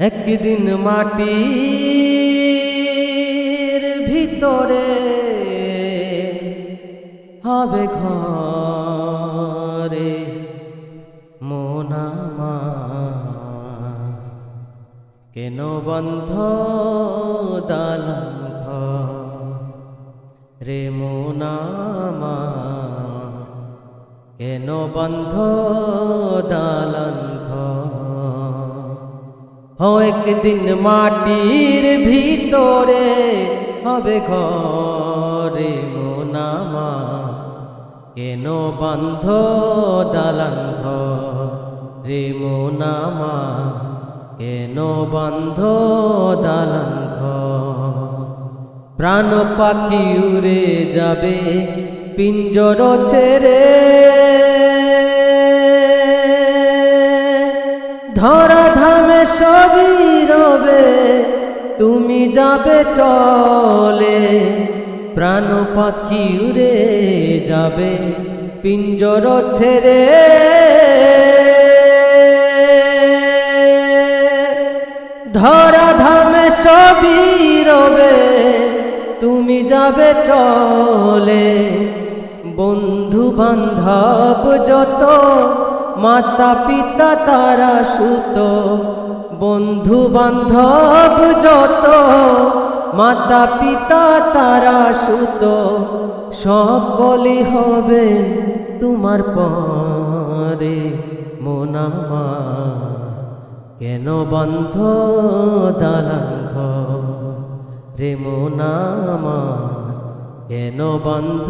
একদিন মাটির ভিতরে হবে ঘরে মোনামা কেন বন্ধ ঘর রে মোনামা কেন বন্ধ দালান ঘর? হ একদিন মাটির ভিতরে, হবে ঘরে মোনামা। কেন বন্ধ দালান ঘর মোনামা? কেন বন্ধ দালান প্রাণ পাখি উড়ে যাবে, পিঞ্জর ছেড়ে ধরা ধামে সবই রবে, তুমি যাবে চলে। প্রাণ পাখি উড়ে যাবে, পিঞ্জর ছেড়ে। ধরা ধামে সবই রবে, তুমি যাবে চলে। বন্ধু বান্ধব যত মাতা পিতা তারা সুত বন্ধু বান্ধব যত মাতা পিতা তারা সুত সকলই হবে তোমার পরে মোনামা কেন বন্ধ দালান ঘর? রে মোনামা কেন বন্ধ